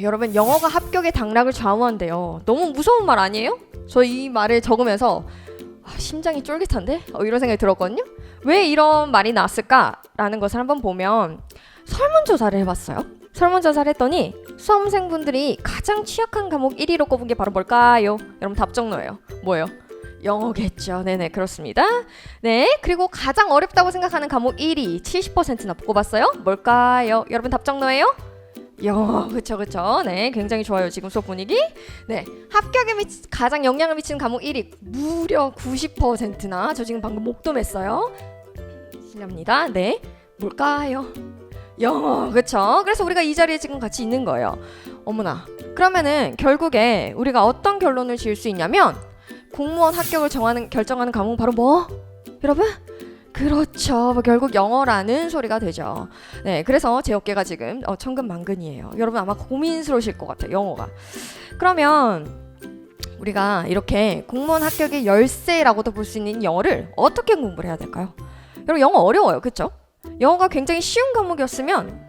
여러분 영어가 합격의 당락을 좌우한대요. 너무 무서운 말 아니에요? 저 이 말을 적으면서 아, 심장이 쫄깃한데? 어, 이런 생각이 들었거든요. 왜 이런 말이 나왔을까라는 것을 한번 보면 설문조사를 해봤어요. 설문조사를 했더니 수험생분들이 가장 취약한 과목 1위로 꼽은 게 바로 뭘까요? 여러분 답정너예요. 뭐예요? 영어겠죠. 네네 그렇습니다. 네 그리고 가장 어렵다고 생각하는 과목 1위 70%나 꼽았어요. 뭘까요? 여러분 답정너예요? 영어 그쵸 그쵸. 네 굉장히 좋아요 지금 수업 분위기. 네 합격에 미치, 가장 영향을 미치는 과목 1위. 무려 90%나. 저 지금 방금 목도 맸어요. 실례합니다. 네 뭘까요? 영어 그쵸. 그래서 우리가 이 자리에 지금 같이 있는 거예요. 어머나 그러면은 결국에 우리가 어떤 결론을 지을 수 있냐면 공무원 합격을 정하는 결정하는 과목은 바로 뭐? 여러분 그렇죠. 뭐 결국 영어라는 소리가 되죠. 네, 그래서 제 어깨가 지금 어, 천근만근이에요. 여러분 아마 고민스러우실 것 같아요. 영어가. 그러면 우리가 이렇게 공무원 합격의 열쇠라고도 볼 수 있는 영어를 어떻게 공부를 해야 될까요? 여러분 영어 어려워요, 그렇죠? 영어가 굉장히 쉬운 과목이었으면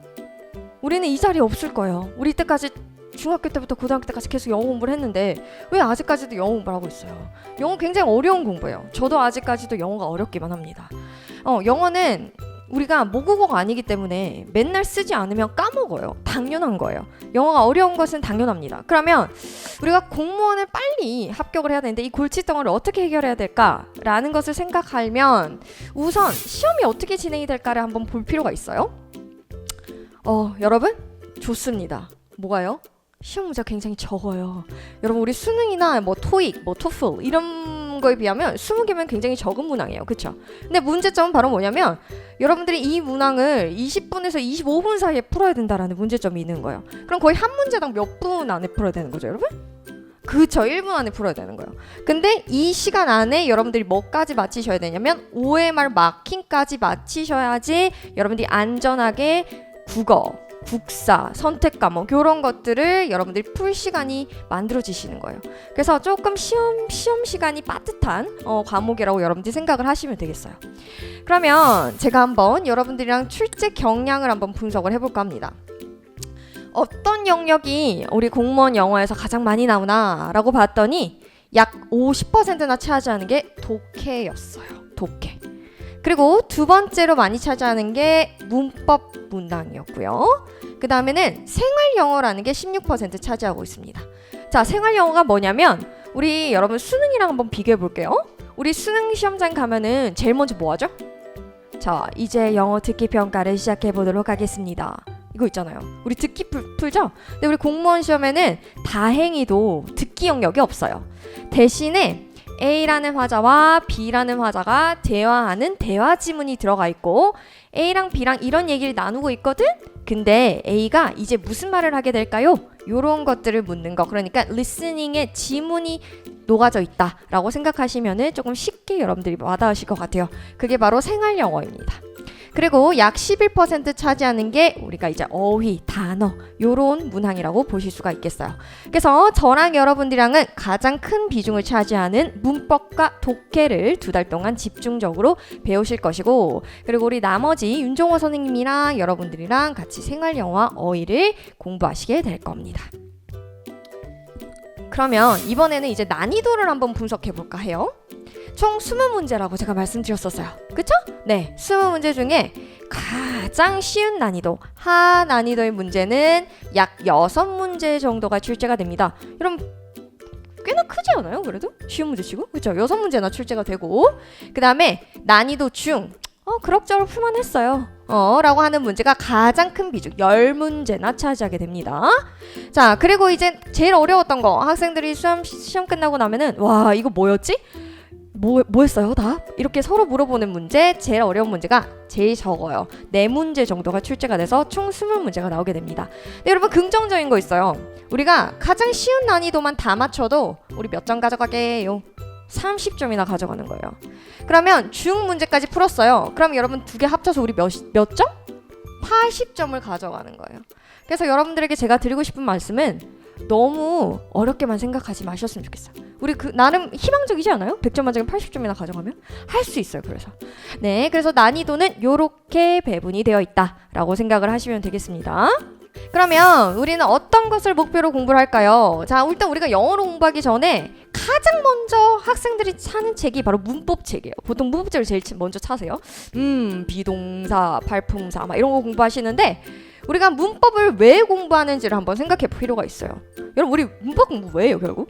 우리는 이 자리에 없을 거예요. 우리 때까지 중학교 때부터 고등학교 때까지 계속 영어 공부를 했는데 왜 아직까지도 영어 공부를 하고 있어요? 영어 굉장히 어려운 공부예요. 저도 아직까지도 영어가 어렵기만 합니다. 어, 영어는 우리가 모국어가 아니기 때문에 맨날 쓰지 않으면 까먹어요. 당연한 거예요. 영어가 어려운 것은 당연합니다. 그러면 우리가 공무원을 빨리 합격을 해야 되는데 이 골칫덩어리를 어떻게 해결해야 될까라는 것을 생각하면 우선 시험이 어떻게 진행이 될까를 한번 볼 필요가 있어요. 어, 여러분 좋습니다. 뭐가요? 시험 문제가 굉장히 적어요. 여러분 우리 수능이나 뭐 토익, 뭐 토플 이런 거에 비하면 20개면 굉장히 적은 문항이에요. 그렇죠? 근데 문제점은 바로 뭐냐면 여러분들이 이 문항을 20분에서 25분 사이에 풀어야 된다라는 문제점이 있는 거예요. 그럼 거의 한 문제당 몇 분 안에 풀어야 되는 거죠, 여러분? 그쵸, 1분 안에 풀어야 되는 거예요. 근데 이 시간 안에 여러분들이 뭐까지 마치셔야 되냐면 OMR 마킹까지 마치셔야지 여러분들이 안전하게 국어, 국사, 선택 과목 이런 것들을 여러분들이 풀 시간이 만들어지시는 거예요. 그래서 조금 시험 시험 시간이 빠듯한 어, 과목이라고 여러분들이 생각을 하시면 되겠어요. 그러면 제가 한번 여러분들이랑 출제 경향을 한번 분석을 해볼까 합니다. 어떤 영역이 우리 공무원 영어에서 가장 많이 나오나라고 봤더니 약 50%나 차지하는 게 독해였어요. 독해. 그리고 두 번째로 많이 차지하는 게 문법 문항이었고요. 그 다음에는 생활 영어라는 게 16% 차지하고 있습니다. 자, 생활 영어가 뭐냐면 우리 여러분 수능이랑 한번 비교해 볼게요. 우리 수능 시험장 가면은 제일 먼저 뭐 하죠? 자, 이제 영어 듣기 평가를 시작해 보도록 하겠습니다. 이거 있잖아요. 우리 듣기 풀, 풀죠? 근데 우리 공무원 시험에는 다행히도 듣기 영역이 없어요. 대신에 A라는 화자와 B라는 화자가 대화하는 대화 지문이 들어가 있고 A랑 B랑 이런 얘기를 나누고 있거든? 근데 A가 이제 무슨 말을 하게 될까요? 요런 것들을 묻는 거. 그러니까 리스닝에 지문이 녹아져 있다라고 생각하시면은 조금 쉽게 여러분들이 와닿으실 것 같아요. 그게 바로 생활 영어입니다. 그리고 약 11% 차지하는 게 우리가 이제 어휘, 단어 요런 문항이라고 보실 수가 있겠어요. 그래서 저랑 여러분들이랑은 가장 큰 비중을 차지하는 문법과 독해를 두 달 동안 집중적으로 배우실 것이고 그리고 우리 나머지 윤종호 선생님이랑 여러분들이랑 같이 생활 영어와 어휘를 공부하시게 될 겁니다. 그러면 이번에는 이제 난이도를 한번 분석해 볼까 해요. 총 20문제라고 제가 말씀드렸었어요. 그쵸? 네. 20문제 중에 가장 쉬운 난이도, 하 난이도의 문제는 약 6문제 정도가 출제가 됩니다. 여러분 꽤나 크지 않아요? 그래도? 쉬운 문제 치고? 그쵸? 6문제나 출제가 되고 그 다음에 난이도 중 어, 그럭저럭 풀만 했어요. 어, 라고 하는 문제가 가장 큰 비중, 10문제나 차지하게 됩니다. 자, 그리고 이제 제일 어려웠던 거, 학생들이 시험, 시험 끝나고 나면은, 와, 이거 뭐였지? 뭐, 뭐 했어요? 다? 이렇게 서로 물어보는 문제, 제일 어려운 문제가 제일 적어요. 네 문제 정도가 출제가 돼서 총 20문제가 나오게 됩니다. 근데 여러분, 긍정적인 거 있어요. 우리가 가장 쉬운 난이도만 다 맞춰도 우리 몇 점 가져가게요? 30점이나 가져가는 거예요. 그러면 중 문제까지 풀었어요. 그럼 여러분 두 개 합쳐서 우리 몇, 몇 점? 80점을 가져가는 거예요. 그래서 여러분들에게 제가 드리고 싶은 말씀은 너무 어렵게만 생각하지 마셨으면 좋겠어요. 우리 그 나름 희망적이지 않아요? 100점 만점에 80점이나 가져가면 할 수 있어요. 그래서 네, 그래서 난이도는 요렇게 배분이 되어 있다라고 생각을 하시면 되겠습니다. 그러면 우리는 어떤 것을 목표로 공부를 할까요? 자, 일단 우리가 영어로 공부하기 전에 가장 먼저 학생들이 찾는 책이 바로 문법 책이에요. 보통 문법책을 제일 먼저 차세요. 음, 비동사, 발품사 막 이런 거 공부하시는데 우리가 문법을 왜 공부하는지를 한번 생각해 볼 필요가 있어요. 여러분 우리 문법 공부 왜 해요, 결국?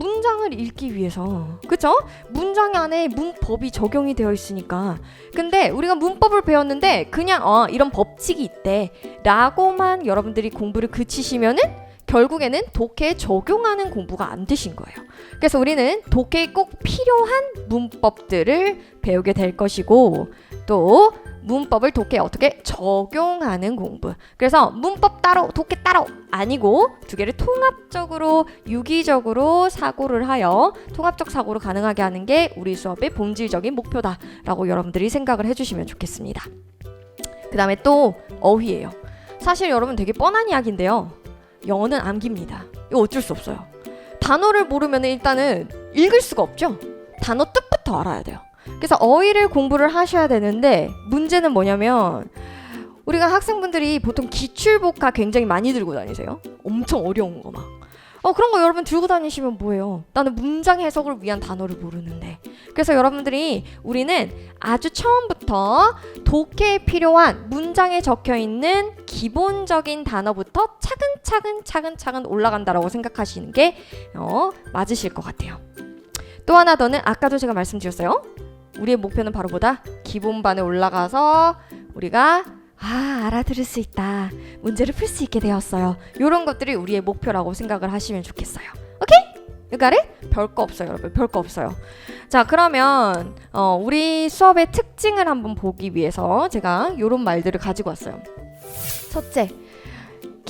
문장을 읽기 위해서. 그쵸? 문장 안에 문법이 적용이 되어 있으니까. 근데 우리가 문법을 배웠는데 그냥 어, 이런 법칙이 있대. 라고만 여러분들이 공부를 그치시면은 결국에는 독해에 적용하는 공부가 안 되신 거예요. 그래서 우리는 독해에 꼭 필요한 문법들을 배우게 될 것이고 또 문법을 독해에 어떻게 적용하는 공부. 그래서 문법 따로 독해 따로 아니고 두 개를 통합적으로 유기적으로 사고를 하여 통합적 사고를 가능하게 하는 게 우리 수업의 본질적인 목표다라고 여러분들이 생각을 해주시면 좋겠습니다. 그 다음에 또 어휘예요. 사실 여러분 되게 뻔한 이야기인데요. 영어는 암기입니다. 이거 어쩔 수 없어요. 단어를 모르면 일단은 읽을 수가 없죠. 단어 뜻부터 알아야 돼요. 그래서 어휘를 공부를 하셔야 되는데 문제는 뭐냐면 우리가 학생분들이 보통 기출복화 굉장히 많이 들고 다니세요. 엄청 어려운 거 막. 어 그런 거 여러분 들고 다니시면 뭐예요? 나는 문장 해석을 위한 단어를 모르는데. 그래서 여러분들이 우리는 아주 처음부터 독해에 필요한 문장에 적혀 있는 기본적인 단어부터 차근차근 차근차근 올라간다라고 생각하시는 게 어, 맞으실 것 같아요. 또 하나 더는 아까도 제가 말씀드렸어요. 우리의 목표는 바로 보다? 기본반에 올라가서 우리가 아 알아들을 수 있다. 문제를 풀 수 있게 되었어요. 이런 것들이 우리의 목표라고 생각을 하시면 좋겠어요. 오케이? 유가를 별거 없어요 여러분. 별거 없어요. 자 그러면 어, 우리 수업의 특징을 한번 보기 위해서 제가 이런 말들을 가지고 왔어요. 첫째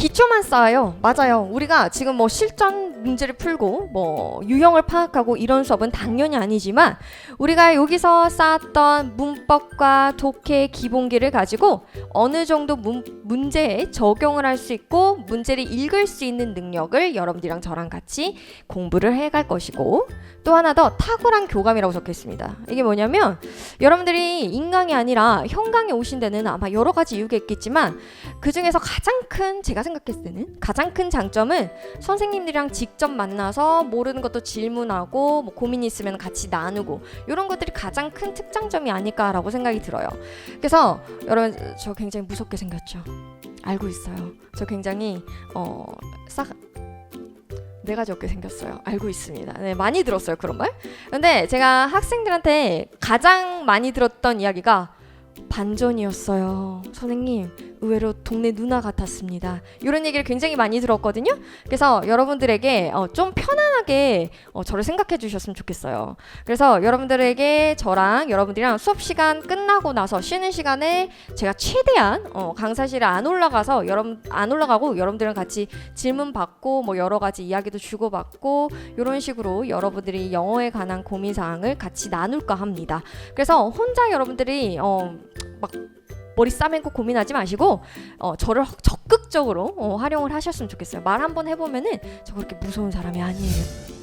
기초만 쌓아요. 맞아요. 우리가 지금 뭐 실전 문제를 풀고 뭐 유형을 파악하고 이런 수업은 당연히 아니지만 우리가 여기서 쌓았던 문법과 독해 기본기를 가지고 어느 정도 문, 문제에 적용을 할 수 있고 문제를 읽을 수 있는 능력을 여러분들이랑 저랑 같이 공부를 해갈 것이고 또 하나 더 탁월한 교감이라고 적혀 있습니다. 이게 뭐냐면 여러분들이 인강이 아니라 현강에 오신 데는 아마 여러 가지 이유가 있겠지만 그 중에서 가장 큰 제가 생각했을 때는 가장 큰 장점은 선생님들이랑 직접 만나서 모르는 것도 질문하고 뭐 고민 있으면 같이 나누고 이런 것들이 가장 큰 특장점이 아닐까라고 생각이 들어요. 그래서 여러분 저 굉장히 무섭게 생겼죠. 알고 있어요. 저 굉장히 어싹 네 가지 없게 생겼어요. 알고 있습니다. 네, 많이 들었어요, 그런 말. 근데 제가 학생들한테 가장 많이 들었던 이야기가 반전이었어요. 선생님, 의외로 동네 누나 같았습니다. 이런 얘기를 굉장히 많이 들었거든요. 그래서 여러분들에게 어, 좀 편안하게 어, 저를 생각해 주셨으면 좋겠어요. 그래서 여러분들에게 저랑 여러분들이랑 수업 시간 끝나고 나서 쉬는 시간에 제가 최대한 어, 강사실에 안 올라가서 여러분 안 올라가고 여러분들이랑 같이 질문 받고 뭐 여러 가지 이야기도 주고 받고 이런 식으로 여러분들이 영어에 관한 고민 사항을 같이 나눌까 합니다. 그래서 혼자 여러분들이 어, 막 머리 싸맨고 고민하지 마시고 어, 저를 적극적으로 어, 활용을 하셨으면 좋겠어요. 말 한번 해보면은 저 그렇게 무서운 사람이 아니에요.